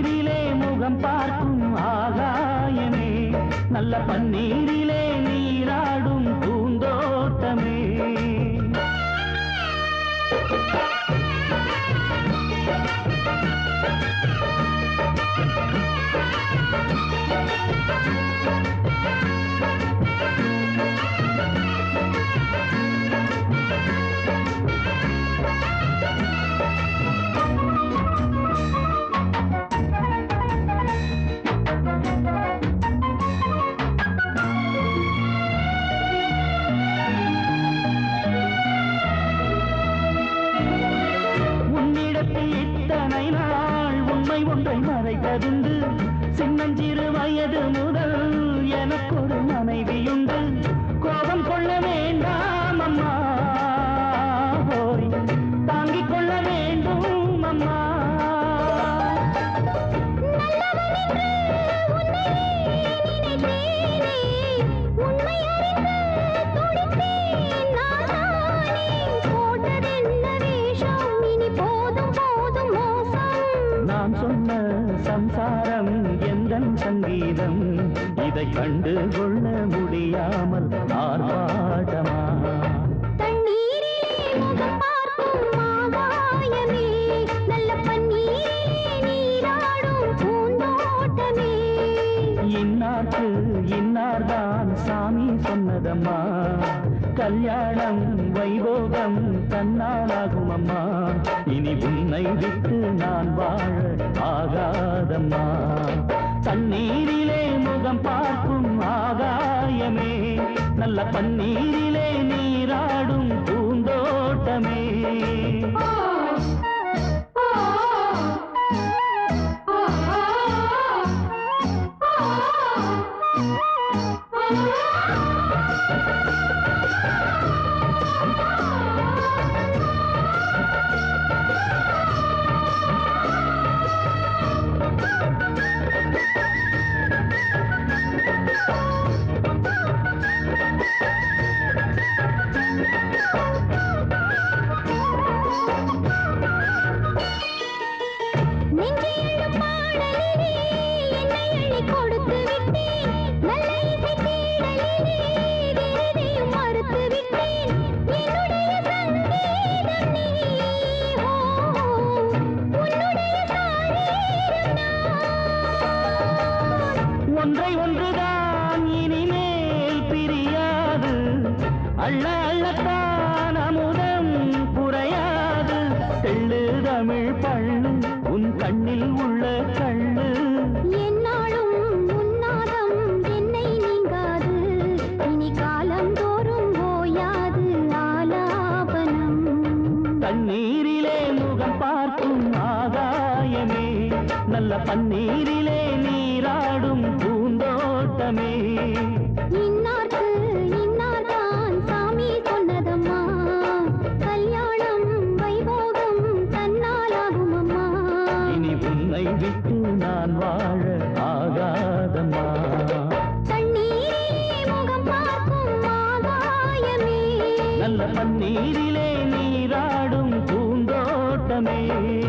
பன்னீரிலே முகம் பார்க்கும் ஆகாயமே. நல்ல பன்னீரிலே நீராடும் உண்மை ஒன்றை மறைத்ததுண்டு சின்னஞ்சிறு வயது சங்கீதம் இதை கண்டு கொள்ள முடியாமல் ஆர்ப்பாட்டமா? இன்னார்க்கு இன்னார்தான் சாமி சொன்னதம்மா. கல்யாணம் வைபோகம் தன்னாலாகும் அம்மா இனி உன்னை விட்டு நான் ஒன்றை ஒன்றுதான் இனிமேல் பிரியாது. அள்ள அள்ளத்தான் அமுதம் குறையாது தெள்ளு தமிழ் பள்ளு உன் கண்ணில் தண்ணீரிலே முகம் பார்க்கும் ஆகாயமே. நல்ல பன்னீரிலே நீராடும் பூந்தோட்டமே. விட்டு நான் வாழ ஆகாதம்மா. தண்ணீரே முகம் பார்க்கும் ஆகாயமே. நல்ல பன்னீரிலே me.